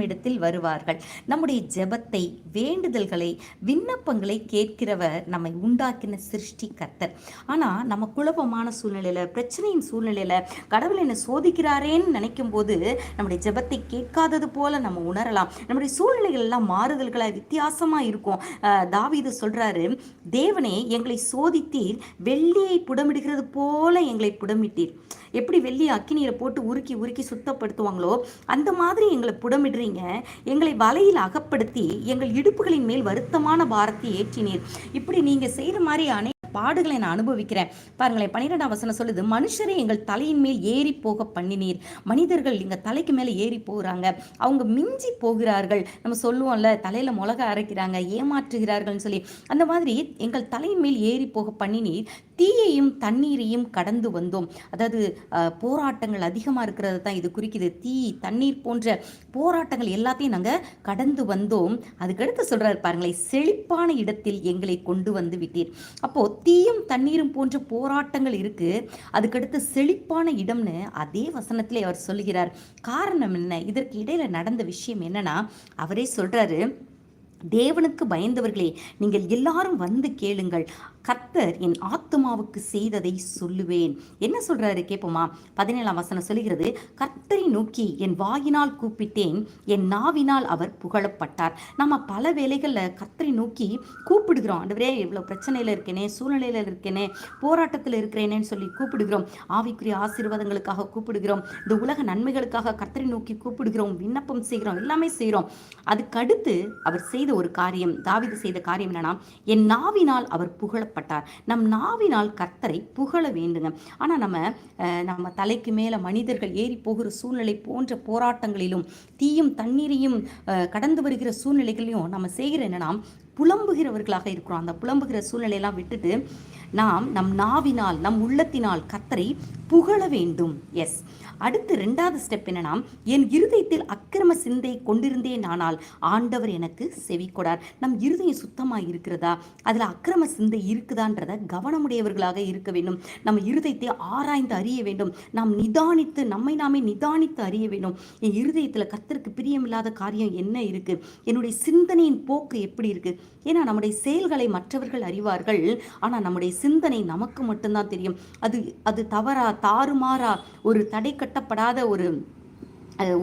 இடத்தில் வருவார்கள். நம்முடைய ஜெபத்தை வேண்டுதல்களை விண்ணப்பங்களை கேட்கிறவர் நம்மை உண்டாக்கின சிருஷ்டி கர்த்தர். ஆனால் நம்ம குழப்பமான சூழ்நிலையில் பிரச்சனையின் சூழ்நிலையில் கடவுள் என்னை சோதிக்கிறாரேன்னு நினைக்கும் போது நம்முடைய ஜெபத்தை கேட்காதது போல நம்ம உணரலாம். நம்முடைய சூழ்நிலைகள் எல்லாம் மாறுதல்களாக வித்தியாசமாக இருக்கும். அஹ் சொல்கிறாரு சொல்றாரு தேவனே எங்களை சோதித்தீர். வெள்ளியை புடமிடுகிறது போல எங்களை புடமிட்டீர். எப்படி வெள்ளி அக்கினியில் போட்டு உருக்கி உருக்கி சுத்தப்படுத்துவாங்களோ அந்த மாதிரி எங்களை புடமிடுறீங்க. எங்களை வலையில் அகப்படுத்தி எங்கள் இடுப்புகளின் மேல் வருத்தமான பாரத்தை ஏற்றினீர். இப்படி நீங்கள் செய்கிற மாதிரி அனை பாடுகளை நான் அனுபவிக்கிறேன். பாருங்களேன் பன்னிரெண்டாம் வசனம் சொல்லுது மனுஷரை எங்கள் தலையின் மேல் ஏறி போக பண்ணினீர். மனிதர்கள் எங்கள் தலைக்கு மேலே ஏறி போகிறாங்க. அவங்க மிஞ்சி போகிறார்கள். நம்ம சொல்லுவோம்ல தலையில் மிளகா அரைக்கிறாங்க ஏமாற்றுகிறார்கள்னு சொல்லி. அந்த மாதிரி எங்கள் தலையின் மேல் ஏறி போக பண்ணினீர். தீயையும் தண்ணீரையும் கடந்து வந்தோம். அதாவது போராட்டங்கள் அதிகமாக இருக்கிறது தான் இது குறிக்குது. தீ தண்ணீர் போன்ற போராட்டங்கள் எல்லாத்தையும் நாங்கள் கடந்து வந்தோம். அதுக்கடுத்து சொல்கிறார் பாருங்களேன் செழிப்பான இடத்தில் எங்களை கொண்டு வந்து விட்டீர். அப்போது தீயும் தண்ணீரும் போன்ற போராட்டங்கள் இருக்குது அதுக்கடுத்து செழிப்பான இடம்னு அதே வசனத்திலே அவர் சொல்கிறார் காரணம் என்ன? இதற்கு இடையில் நடந்த விஷயம் என்னன்னா அவரே சொல்கிறாரு தேவனுக்கு பயந்தவர்களே நீங்கள் எல்லாரும் வந்து கேளுங்கள். கர்த்தர் என் ஆத்துமாவுக்கு செய்ததை சொல்லுவேன். என்ன சொல்றாரு கேட்போமா பதினேழாம் வசனம் சொல்லுகிறது கர்த்தரை நோக்கி என் வாயினால் கூப்பிட்டேன் என் நாவினால் அவர் புகழப்பட்டார். நம்ம பல வேலைகளில் கர்த்தரை நோக்கி கூப்பிடுகிறோம். ஆண்டவரே இவ்வளோ பிரச்சனையில் இருக்கேனே சூழ்நிலையில் இருக்கேனே போராட்டத்தில் இருக்கிறேனேன்னு சொல்லி கூப்பிடுகிறோம். ஆவிக்குரிய ஆசீர்வாதங்களுக்காக கூப்பிடுகிறோம். இந்த உலக நன்மைகளுக்காக கர்த்தரை நோக்கி கூப்பிடுகிறோம். விண்ணப்பம் செய்கிறோம். எல்லாமே செய்கிறோம். அதுக்கடுத்து அவர் செய்த ஒரு காரியம் தாவிது செய்த காரியம் என்னன்னா என் நாவினால் அவர் புகழப்பட்டார். நம் நாவினால் கர்த்தரை புகழ வேண்டுங்க. ஆனால் நம்ம நம்ம தலைக்கு மேலே மனிதர்கள் ஏறி போகிற சூழ்நிலை போன்ற போராட்டங்களிலும் தீயும் தண்ணீரையும் கடந்து வருகிற சூழ்நிலைகளையும் நம்ம செய்கிற என்னன்னா புலம்புகிறவர்களாக இருக்கிறோம். அந்த புலம்புகிற சூழ்நிலையெல்லாம் விட்டுட்டு நாம் நம் நாவினால் நம் உள்ளத்தினால் கத்தரை புகழ வேண்டும். எஸ் அடுத்து ரெண்டாவது ஸ்டெப் என்னன்னா என் இருதயத்தில் அக்கிரம சிந்தை கொண்டிருந்தேன் ஆனால் ஆண்டவர் எனக்கு செவிக்கொடார் நம் இருதயம் சுத்தமாக இருக்கிறதா? அதில் அக்கிரம சிந்தை இருக்குதான்றத கவனமுடையவர்களாக இருக்க வேண்டும். நம்ம இருதயத்தை ஆராய்ந்து அறிய வேண்டும். நாம் நிதானித்து நம்மை நாமே நிதானித்து அறிய வேண்டும். என் இருதயத்தில் கத்தருக்கு பிரியமில்லாத காரியம் என்ன இருக்கு? என்னுடைய சிந்தனையின் போக்கு எப்படி இருக்கு? ஏன்னா நம்முடைய செயல்களை மற்றவர்கள் அறிவார்கள். ஆனால் நம்முடைய சிந்தனை நமக்கு மட்டும்தான் தெரியும். அது அது தவறா தாறுமாறா ஒரு தடை கட்டப்படாத ஒரு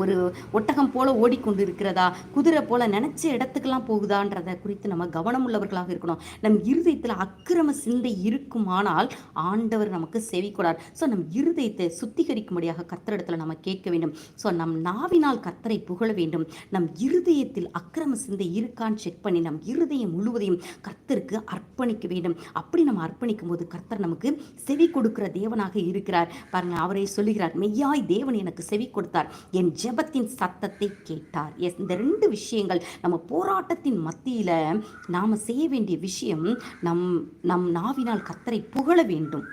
ஒரு ஒட்டகம் போல ஓடிக்கொண்டு இருக்கிறதா குதிரை போல நினைச்ச இடத்துக்கெல்லாம் போகுதான்றத குறித்து நம்ம கவனம் உள்ளவர்களாக இருக்கணும். நம் இருதயத்தில் அக்கிரம சிந்தை இருக்குமானால் ஆண்டவர் நமக்கு செவி ஸோ நம் இருதயத்தை சுத்திகரிக்கும்படியாக கர்த்தரிடத்துல நம்ம கேட்க வேண்டும். ஸோ நம் நாவினால் கத்தரை புகழ வேண்டும். நம் இருதயத்தில் அக்கிரம சிந்தை இருக்கான்னு செக் பண்ணி நம் இருதயம் முழுவதையும் கர்த்தருக்கு அர்ப்பணிக்க வேண்டும். அப்படி நம்ம அர்ப்பணிக்கும் போது கர்த்தர் நமக்கு செவி கொடுக்கிற தேவனாக இருக்கிறார். பாருங்க அவரே சொல்லுகிறார் மெய்யாய் தேவன் எனக்கு செவி கொடுத்தார். என் ஜெபத்தின் சத்தத்தை கேட்டார். எஸ் இந்த ரெண்டு விஷயங்கள் நம்ம போராட்டத்தின் மத்தியில் நாம செய்ய வேண்டிய விஷயம் நம் நம் நாவினால் கத்தரை புகழ வேண்டும்.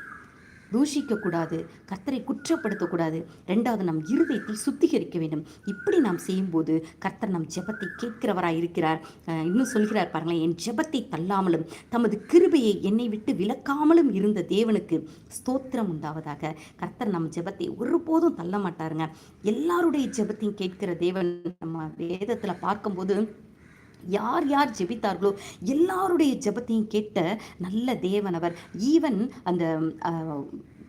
தூஷிக்கக்கூடாது கர்த்தரை குற்றப்படுத்தக்கூடாது. ரெண்டாவது நம் இருதயத்தில் சுத்திகரிக்க வேண்டும். இப்படி நாம் செய்யும்போது கர்த்தர் நம் ஜெபத்தை கேட்கிறவராக இருக்கிறார். இன்னும் சொல்கிறார் பாருங்களேன் என் ஜெபத்தை தள்ளாமலும் தமது கிருபையை என்னை விட்டு விலக்காமலும் இருந்த தேவனுக்கு ஸ்தோத்திரம் உண்டாவதாக. கர்த்தர் நம் ஜெபத்தை ஒருபோதும் தள்ள மாட்டாருங்க எல்லாருடைய ஜெபத்தையும் கேட்கிற தேவன் நம்ம வேதத்தில் பார்க்கும்போது யார் யார் ஜெபித்தார்களோ எல்லாருடைய ஜெபத்தையும் கேட்ட நல்ல தேவன் அவர். ஈவன் அந்த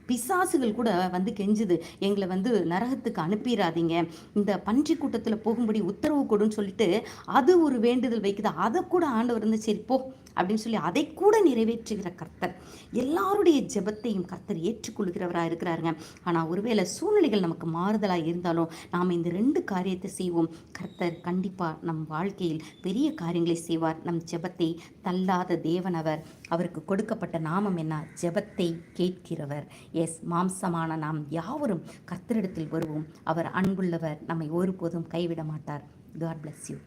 பிசாசுகள் கூட வந்து கெஞ்சுது. எங்களை வந்து நரகத்துக்கு அனுப்பிடாதீங்க இந்த பன்றி கூட்டத்தில் போகும்படி உத்தரவு கொடுன்னு சொல்லிட்டு அது ஒரு வேண்டுதல் வைக்குது. அதை கூட ஆண்டவர் வந்து சரி போ. அப்படின்னு சொல்லி அதை கூட நிறைவேற்றுகிற கர்த்தர். எல்லாருடைய ஜெபத்தையும் கர்த்தர் ஏற்றுக்கொள்கிறவராக இருக்கிறாருங்க. ஆனால் ஒருவேளை சூழ்நிலைகள் நமக்கு மாறுதலாக இருந்தாலும் நாம் இந்த ரெண்டு காரியத்தை செய்வோம். கர்த்தர் கண்டிப்பாக நம் வாழ்க்கையில் பெரிய காரியங்களை செய்வார். நம் ஜெபத்தை தள்ளாத தேவன் அவர். அவருக்கு கொடுக்கப்பட்ட நாமம் என்ன? ஜெபத்தை கேட்கிறவர். எஸ் மாம்சமான நாம் யாவரும் கர்த்தரிடத்தில் வருவோம். அவர் அன்புள்ளவர். நம்மை ஒருபோதும் கைவிட மாட்டார். God bless you